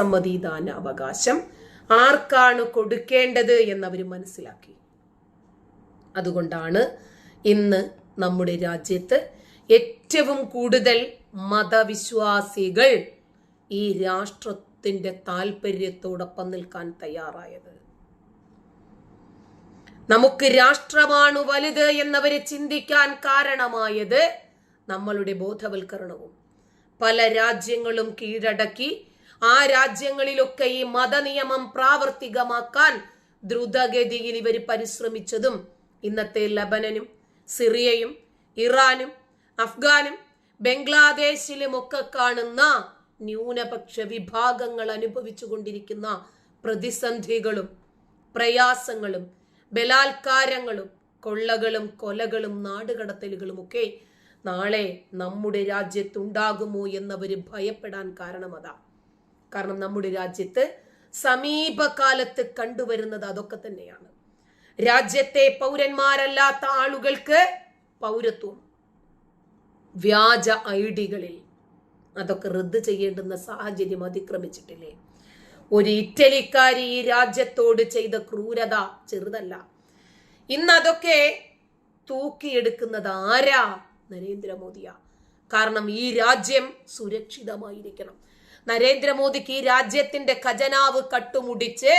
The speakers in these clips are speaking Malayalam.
സമ്മതിദാന അവകാശം ആർക്കാണ് കൊടുക്കേണ്ടത് എന്നവർ മനസ്സിലാക്കി. അതുകൊണ്ടാണ് ഇന്ന് നമ്മുടെ രാജ്യത്ത് ഏറ്റവും കൂടുതൽ മതവിശ്വാസികൾ ഈ രാഷ്ട്രത്തിന്റെ താല്പര്യത്തോടൊപ്പം നിൽക്കാൻ തയ്യാറായത്. നമുക്ക് രാഷ്ട്രമാണ് വലുത് എന്നവരെ ചിന്തിക്കാൻ കാരണമായത് നമ്മളുടെ ബോധവൽക്കരണവും പല രാജ്യങ്ങളും കീഴടക്കി ആ രാജ്യങ്ങളിലൊക്കെ ഈ മതനിയമം പ്രാവർത്തികമാക്കാൻ ദ്രുതഗതിയിൽ ഇവർ പരിശ്രമിച്ചതും ഇന്നത്തെ ലബനനും സിറിയയും ഇറാനും അഫ്ഗാനും ബംഗ്ലാദേശിലും ഒക്കെ കാണുന്ന ന്യൂനപക്ഷ വിഭാഗങ്ങൾ അനുഭവിച്ചു കൊണ്ടിരിക്കുന്ന പ്രതിസന്ധികളും പ്രയാസങ്ങളും ബലാത്കാരങ്ങളും കൊള്ളകളും കൊലകളും നാടുകടത്തലുകളും ഒക്കെ നാളെ നമ്മുടെ രാജ്യത്തുണ്ടാകുമോ എന്നവര് ഭയപ്പെടാൻ കാരണം അതാ കാരണം നമ്മുടെ രാജ്യത്ത് സമീപകാലത്ത് കണ്ടുവരുന്നത് അതൊക്കെ തന്നെയാണ്. രാജ്യത്തെ പൗരന്മാരല്ലാത്ത ആളുകൾക്ക് പൗരത്വം വ്യാജ ഐ ഡികളിൽ അതൊക്കെ റദ്ദ് ചെയ്യേണ്ടുന്ന സാഹചര്യം അതിക്രമിച്ചിട്ടില്ലേ? ഒരു ഇറ്റലിക്കാരി ഈ രാജ്യത്തോട് ചെയ്ത ക്രൂരത ചെറുതല്ല. ഇന്ന് അതൊക്കെ തൂക്കിയെടുക്കുന്നത് ആരാ? നരേന്ദ്രമോദിയാ. കാരണം ഈ രാജ്യം സുരക്ഷിതമായിരിക്കണം. നരേന്ദ്രമോദിക്ക് ഈ രാജ്യത്തിന്റെ ഖജനാവ് കട്ടുമുടിച്ച്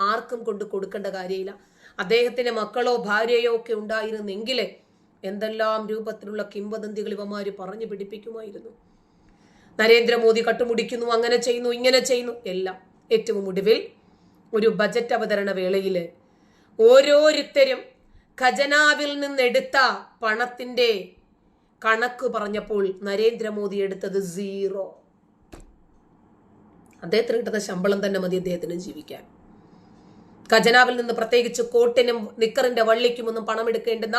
ആർക്കും കൊണ്ട് കൊടുക്കേണ്ട കാര്യമില്ല. അദ്ദേഹത്തിന്റെ മക്കളോ ഭാര്യയോ ഒക്കെ ഉണ്ടായിരുന്നെങ്കിൽ എന്തെല്ലാം രൂപത്തിലുള്ള കിംവദന്തികൾ ഇവമാര് പറഞ്ഞു പിടിപ്പിക്കുമായിരുന്നു. നരേന്ദ്രമോദി കട്ടുമുടിക്കുന്നു അങ്ങനെ ചെയ്യുന്നു ഇങ്ങനെ ചെയ്യുന്നു എല്ലാം. ഏറ്റവും ഒടുവിൽ ഒരു ബജറ്റ് അവതരണ വേളയിൽ ഓരോരുത്തരും ഖജനാവിൽ നിന്നെടുത്ത പണത്തിന്റെ കണക്ക് പറഞ്ഞപ്പോൾ നരേന്ദ്രമോദി എടുത്തത് സീറോ. അദ്ദേഹത്തിന് കിട്ടുന്ന ശമ്പളം തന്നെ മതി അദ്ദേഹത്തിന് ജീവിക്കാൻ. ഖജനാവിൽ നിന്ന് പ്രത്യേകിച്ച് കോട്ടിനും നിക്കറിന്റെ വള്ളിക്കുമൊന്നും പണം എടുക്കേണ്ടുന്ന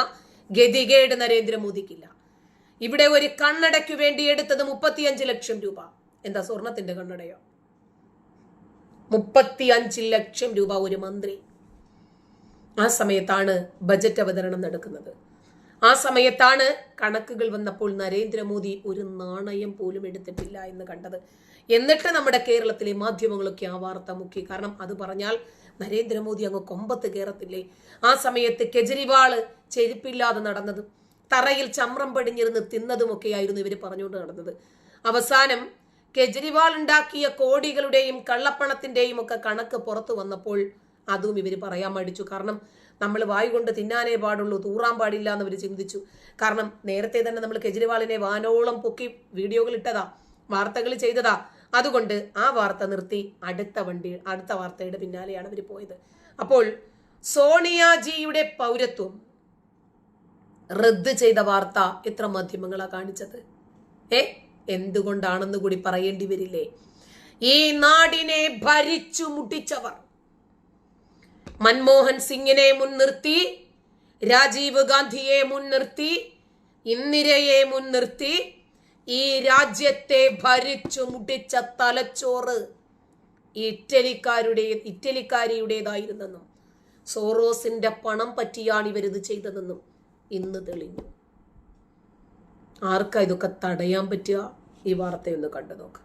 ഗതികേട് നരേന്ദ്രമോദിക്കില്ല. ഇവിടെ ഒരു കണ്ണടയ്ക്ക് വേണ്ടി എടുത്തത് മുപ്പത്തിയഞ്ച് ലക്ഷം രൂപ. എന്താ സ്വർണത്തിന്റെ കണ്ണടയോ? മുപ്പത്തിയഞ്ച് ലക്ഷം രൂപ ഒരു മന്ത്രി. ആ സമയത്താണ് ബജറ്റ് അവതരണം നടക്കുന്നത്. ആ സമയത്താണ് കണക്കുകൾ വന്നപ്പോൾ നരേന്ദ്രമോദി ഒരു നാണയം പോലും എടുത്തിട്ടില്ല എന്ന് കണ്ടത്. എന്നിട്ട് നമ്മുടെ കേരളത്തിലെ മാധ്യമങ്ങളൊക്കെ ആ വാർത്ത മുക്കി. കാരണം അത് പറഞ്ഞാൽ നരേന്ദ്രമോദി അങ്ങ് കൊമ്പത്ത് കയറത്തില്ലേ ആ സമയത്ത് കെജ്രിവാൾ ചെരുപ്പില്ലാതെ നടന്നതും തറയിൽ ചമ്രം പടിഞ്ഞിരുന്ന് തിന്നതുമൊക്കെയായിരുന്നു ഇവർ പറഞ്ഞുകൊണ്ട് നടന്നത്. അവസാനം കെജ്രിവാൾ ഉണ്ടാക്കിയ കോടികളുടെയും കള്ളപ്പണത്തിന്റെയും ഒക്കെ കണക്ക് പുറത്തു വന്നപ്പോൾ അതും ഇവർ പറയാൻ മടിച്ചു. കാരണം നമ്മൾ വായു കൊണ്ട് തിന്നാനേ പാടുള്ളൂ തൂറാൻ പാടില്ല എന്ന് അവർ ചിന്തിച്ചു. കാരണം നേരത്തെ തന്നെ നമ്മൾ കെജ്രിവാളിനെ വാനോളം പൊക്കി വീഡിയോകൾ ഇട്ടതാ വാർത്തകൾ ചെയ്തതാ. അതുകൊണ്ട് ആ വാർത്ത നിർത്തി അടുത്ത വണ്ടി അടുത്ത വാർത്തയുടെ പിന്നാലെയാണ് അവർ പോയത്. അപ്പോൾ സോണിയാജിയുടെ പൗരത്വം റദ്ദ് ചെയ്ത വാർത്ത എത്ര മാധ്യമങ്ങളാ കാണിച്ചത്? ഏ? എന്തുകൊണ്ടാണെന്ന് കൂടി പറയേണ്ടി വരില്ലേ? ഈ നാടിനെ ഭരിച്ചു മുട്ടിച്ചവർ. മൻമോഹൻ സിംഗിനെ മുൻനിർത്തി രാജീവ് ഗാന്ധിയെ മുൻനിർത്തി ഇന്ദിരയെ മുൻനിർത്തി ഈ രാജ്യത്തെ ഭരിച്ചു മുടിച്ച തലച്ചോറ് ഇറ്റലിക്കാരുടെ ഇറ്റലിക്കാരിയുടേതായിരുന്നെന്നും സോറോസിന്റെ പണം പറ്റിയാണ് ഇവരിത് ചെയ്തതെന്നും ഇന്ന് തെളിഞ്ഞു. ആർക്കാ ഇതൊക്കെ തടയാൻ പറ്റുക? ഈ വാർത്തയൊന്ന് കണ്ടു നോക്കാം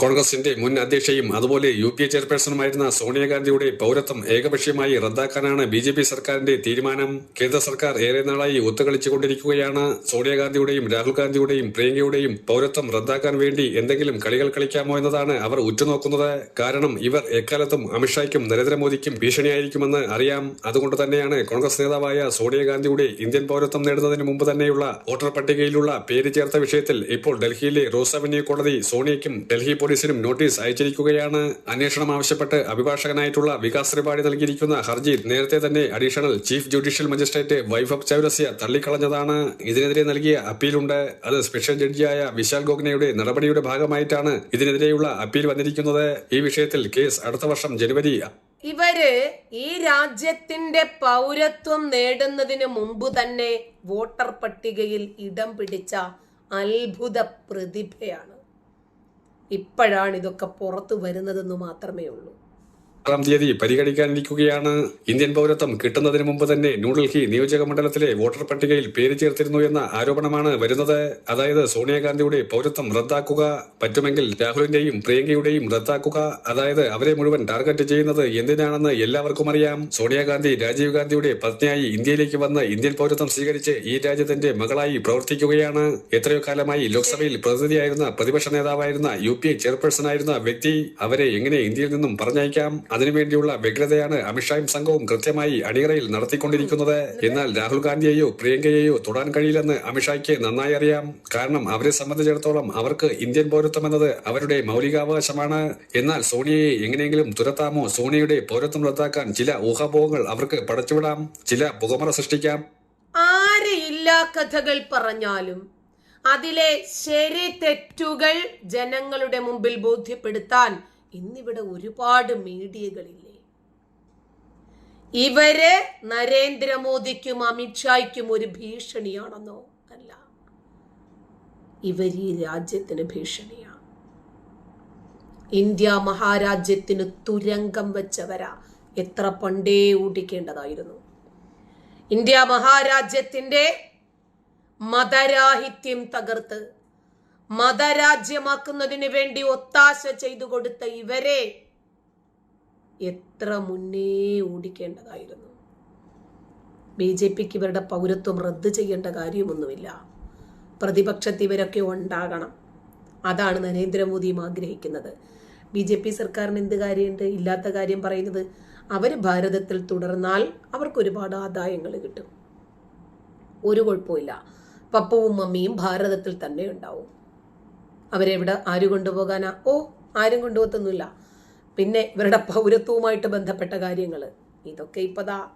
കോൺഗ്രസിന്റെ മുൻ അധ്യക്ഷയും അതുപോലെ യു പി എ ചെയർപേഴ്സണുമായിരുന്ന സോണിയാഗാന്ധിയുടെ പൗരത്വം ഏകപക്ഷീയമായി റദ്ദാക്കാനാണ് ബി ജെ പി സർക്കാരിന്റെ തീരുമാനം. കേന്ദ്ര സർക്കാർ ഏറെ നാളായി ഒത്തുകളിച്ചുകൊണ്ടിരിക്കുകയാണ്. സോണിയാഗാന്ധിയുടെയും രാഹുൽ ഗാന്ധിയുടെയും പ്രിയങ്കയുടെയും പൗരത്വം റദ്ദാക്കാൻ വേണ്ടി എന്തെങ്കിലും കളികൾ കളിക്കാമോ എന്നതാണ് അവർ ഉറ്റുനോക്കുന്നത്. കാരണം ഇവർ എക്കാലത്തും അമിത്ഷായ്ക്കും നരേന്ദ്രമോദിക്കും ഭീഷണിയായിരിക്കുമെന്ന് അറിയാം. അതുകൊണ്ട് തന്നെയാണ് കോൺഗ്രസ് നേതാവായ സോണിയാഗാന്ധിയുടെ ഇന്ത്യൻ പൗരത്വം നേടുന്നതിന് മുമ്പ് തന്നെയുള്ള വോട്ടർ പട്ടികയിലുള്ള പേര് ചേർത്ത വിഷയത്തിൽ ഇപ്പോൾ ഡൽഹിയിലെ റോസ് അവന്യൂ കോടതി സോണിയയ്ക്കും ഡൽഹി പോലീസിനും നോട്ടീസ് അയച്ചിരിക്കുകയാണ്. അന്വേഷണം ആവശ്യപ്പെട്ട് അഭിഭാഷകനായിട്ടുള്ള വികാസ് ത്രിപാഠി നൽകിയിരിക്കുന്ന ഹർജി നേരത്തെ തന്നെ additional chief judicial magistrate Vaibhav Chaurasia തള്ളിക്കളഞ്ഞതാണ്. ഇതിനെതിരെ നൽകിയ അപ്പീലുണ്ട്. അത് സ്പെഷ്യൽ ജഡ്ജിയായ വിശാൽ ഗോഗ്നയുടെ നടപടിയുടെ ഭാഗമായിട്ടാണ് ഇതിനെതിരെയുള്ള അപ്പീൽ വന്നിരിക്കുന്നത്. ഈ വിഷയത്തിൽ കേസ് അടുത്ത വർഷം ജനുവരി ഇവർ ഈ രാജ്യത്തിന്റെ പൗരത്വം നേടുന്നതിന് മുമ്പ് തന്നെ വോട്ടർ പട്ടികയിൽ ഇടം പിടിച്ച അത്ഭുത പ്രതിഭയാണ്. ഇപ്പോഴാണ് ഇതൊക്കെ പുറത്തു വരുന്നതെന്ന് മാത്രമേ ഉള്ളൂ. ആറാം തീയതി പരിഗണിക്കാനിരിക്കുകയാണ്. ഇന്ത്യൻ പൗരത്വം കിട്ടുന്നതിന് മുമ്പ് തന്നെ ന്യൂഡൽഹി നിയോജക മണ്ഡലത്തിലെ വോട്ടർ പട്ടികയിൽ പേര് ചേർത്തിരുന്നു എന്ന ആരോപണമാണ് വരുന്നത്. അതായത് സോണിയാഗാന്ധിയുടെ പൗരത്വം റദ്ദാക്കുക പറ്റുമെങ്കിൽ രാഹുലിന്റെയും പ്രിയങ്കയുടെയും റദ്ദാക്കുക അതായത് അവരെ മുഴുവൻ ടാർഗറ്റ് ചെയ്യുന്നത് എന്തിനാണെന്ന് എല്ലാവർക്കും അറിയാം. സോണിയാഗാന്ധി രാജീവ് ഗാന്ധിയുടെ പത്നിയായി ഇന്ത്യയിലേക്ക് വന്ന് ഇന്ത്യൻ പൗരത്വം സ്വീകരിച്ച് ഈ രാജ്യത്തിന്റെ മകളായി പ്രവർത്തിക്കുകയാണ്. എത്രയോ കാലമായി ലോക്സഭയിൽ പ്രതിനിധിയായിരുന്ന പ്രതിപക്ഷ നേതാവായിരുന്ന യു പി ചെയർപേഴ്സൺ ചെയർപേഴ്സണായിരുന്ന വ്യക്തി അവരെ എങ്ങനെ ഇന്ത്യയിൽ നിന്നും പറഞ്ഞയക്കാം? അതിനുവേണ്ടിയുള്ള വ്യഗ്രതയാണ് അമിത്ഷായും സംഘവും കൃത്യമായി അണിയറയിൽ നടത്തിക്കൊണ്ടിരിക്കുന്നത്. എന്നാൽ രാഹുൽ ഗാന്ധിയെയോ പ്രിയങ്കയെയോ തൊടാൻ കഴിയില്ലെന്ന് അമിത്ഷായ്ക്ക് നന്നായി അറിയാം. കാരണം അവരെ സംബന്ധിച്ചിടത്തോളം അവർക്ക് ഇന്ത്യൻ പൗരത്വം എന്നത് അവരുടെ മൗലികാവകാശമാണ്. എന്നാൽ സോണിയയെ എങ്ങനെയെങ്കിലും തുരത്താമോ സോണിയയുടെ പൗരത്വം റദ്ദാക്കാൻ ചില ഊഹാപോഹങ്ങൾ അവർക്ക് പടച്ചുവിടാം. ചില പുകമറ സൃഷ്ടിക്കാം. ആരെയില്ലാ കഥകൾ പറഞ്ഞാലും അതിലെ ശരി തെറ്റുകൾ ജനങ്ങളുടെ മുമ്പിൽ ബോധ്യപ്പെടുത്താൻ ഇന്നിവിടെ ഒരുപാട് മീഡിയകളില്ലേ? ഇവർ നരേന്ദ്രമോദിക്കും അമിത്ഷായ്ക്കും ഒരു ഭീഷണിയാണെന്നോ അല്ല. ഇവർ ഈ രാജ്യത്തിന് ഭീഷണിയാണ്. ഇന്ത്യ മഹാരാജ്യത്തിന് തുരങ്കം വെച്ചവരാ. എത്ര പണ്ടേ ഊട്ടിക്കേണ്ടതായിരുന്നു. ഇന്ത്യ മഹാരാജ്യത്തിന്റെ മതരാഹിത്യം തകർത്ത് മതരാജ്യമാക്കുന്നതിന് വേണ്ടി ഒത്താശ ചെയ്തു കൊടുത്ത ഇവരെ എത്ര മുന്നേ ഓടിക്കേണ്ടതായിരുന്നു. ബി ജെ പിക്ക് ഇവരുടെ പൗരത്വം റദ്ദ് ചെയ്യേണ്ട കാര്യമൊന്നുമില്ല. പ്രതിപക്ഷത്ത് ഇവരൊക്കെ ഉണ്ടാകണം. അതാണ് നരേന്ദ്രമോദിയും ആഗ്രഹിക്കുന്നത്. ബി ജെ പി സർക്കാരിന് എന്ത് കാര്യമുണ്ട്? ഇല്ലാത്ത കാര്യം പറയുന്നത് അവർ ഭാരതത്തിൽ തുടർന്നാൽ അവർക്ക് ഒരുപാട് ആദായങ്ങൾ കിട്ടും. ഒരു കുഴപ്പമില്ല പപ്പവും മമ്മിയും ഭാരതത്തിൽ തന്നെ ഉണ്ടാവും. അവരെവിടെ ആര് കൊണ്ടുപോകാനാ? ഓ ആരും കൊണ്ടുപോകത്തൊന്നുമില്ല. പിന്നെ ഇവരുടെ പൗരത്വവുമായിട്ട് ബന്ധപ്പെട്ട കാര്യങ്ങൾ ഇതൊക്കെ ഇപ്പതാ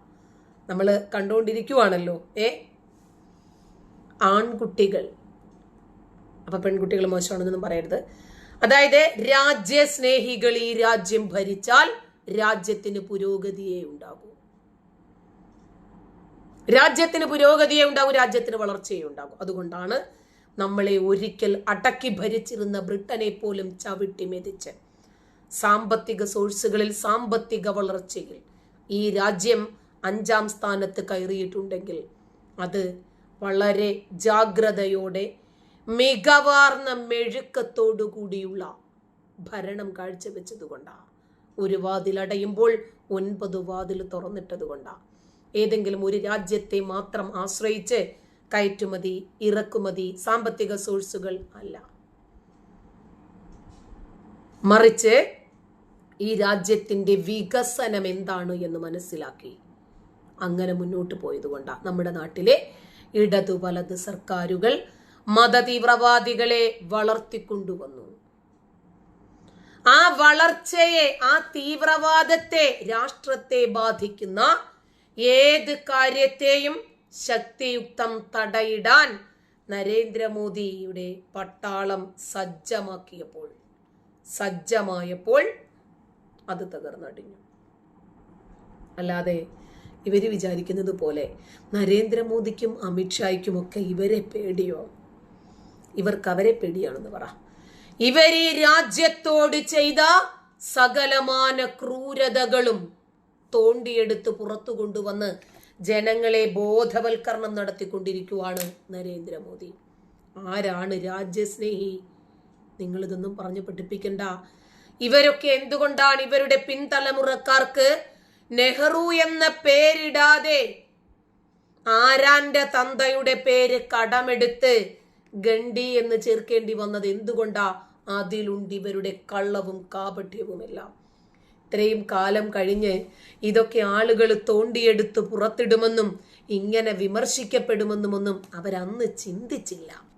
നമ്മൾ കണ്ടുകൊണ്ടിരിക്കുവാണല്ലോ ഏ? ആൺകുട്ടികൾ. അപ്പൊ പെൺകുട്ടികൾ മോശമാണെന്നൊന്നും പറയരുത്. അതായത് രാജ്യസ്നേഹികൾ ഈ രാജ്യം ഭരിച്ചാൽ രാജ്യത്തിന് പുരോഗതിയേ ഉണ്ടാകൂ. രാജ്യത്തിന് പുരോഗതിയേ ഉണ്ടാകും രാജ്യത്തിന് വളർച്ചയേ ഉണ്ടാകും. അതുകൊണ്ടാണ് നമ്മളെ ഒരിക്കൽ അടക്കി ഭരിച്ചിരുന്ന ബ്രിട്ടനെ പോലും ചവിട്ടി മെതിച്ച്. സാമ്പത്തിക സോഴ്സുകളിൽ സാമ്പത്തിക വളർച്ചയിൽ ഈ രാജ്യം അഞ്ചാം സ്ഥാനത്ത് കയറിയിട്ടുണ്ടെങ്കിൽ അത് വളരെ ജാഗ്രതയോടെ മികവാർന്ന മെഴുക്കത്തോടു കൂടിയുള്ള ഭരണം കാഴ്ചവെച്ചതുകൊണ്ടാണ് ഒരു വാതിൽ അടയുമ്പോൾ ഒൻപത് വാതിൽ തുറന്നിട്ടതുകൊണ്ടാണ് ഏതെങ്കിലും ഒരു രാജ്യത്തെ മാത്രം ആശ്രയിച്ച് കയറ്റുമതി ഇറക്കുമതി സാമ്പത്തിക സോഴ്സുകൾ അല്ല. മറിച്ച് ഈ രാജ്യത്തിന്റെ വികസനം എന്താണ് എന്ന് മനസ്സിലാക്കി അങ്ങനെ മുന്നോട്ട് പോയതുകൊണ്ടാണ് നമ്മുടെ നാട്ടിലെ ഇടതു വലത് സർക്കാരുകൾ മതതീവ്രവാദികളെ വളർത്തിക്കൊണ്ടുവന്നു. ആ വളർച്ചയെ ആ തീവ്രവാദത്തെ രാഷ്ട്രത്തെ ബാധിക്കുന്ന ഏത് കാര്യത്തെയും ശക്തിയുക്തം തടയിടാൻ നരേന്ദ്രമോദിയുടെ പട്ടാളം സജ്ജമാക്കിയപ്പോൾ സജ്ജമായപ്പോൾ അത് തകർന്നടിഞ്ഞു. അല്ലാതെ ഇവർ വിചാരിക്കുന്നത് പോലെ നരേന്ദ്രമോദിക്കും അമിത്ഷായ്ക്കും ഒക്കെ ഇവരെ പേടിയോ? ഇവർക്ക് അവരെ പേടിയാണെന്ന് പറ. ഇവർ ഈ രാജ്യത്തോട് ചെയ്ത സകലമാന ക്രൂരതകളും തോണ്ടിയെടുത്ത് പുറത്തു കൊണ്ടുവന്ന് ജനങ്ങളെ ബോധവൽക്കരണം നടത്തിക്കൊണ്ടിരിക്കുവാണ് നരേന്ദ്രമോദി. ആരാണ് രാജ്യസ്നേഹി? നിങ്ങൾ ഇതൊന്നും പറഞ്ഞു പഠിപ്പിക്കണ്ട. ഇവരൊക്കെ എന്തുകൊണ്ടാണ് ഇവരുടെ പിൻതലമുറക്കാർക്ക് നെഹ്റു എന്ന പേരിടാതെ ആരാന്റെ തന്തയുടെ പേര് കടമെടുത്ത് ഗണ്ടി എന്ന് ചേർക്കേണ്ടി വന്നത് എന്തുകൊണ്ടാ? അതിലുണ്ട് ഇവരുടെ കള്ളവും കാപട്യവുമെല്ലാം. ഇത്രയും കാലം കഴിഞ്ഞ് ഇതൊക്കെ ആളുകൾ തോണ്ടിയെടുത്ത് പുറത്തിടുമെന്നും ഇങ്ങനെ വിമർശിക്കപ്പെടുമെന്നും വിമർശിക്കപ്പെടുമെന്നുമൊന്നും അവരന്ന് ചിന്തിച്ചില്ല.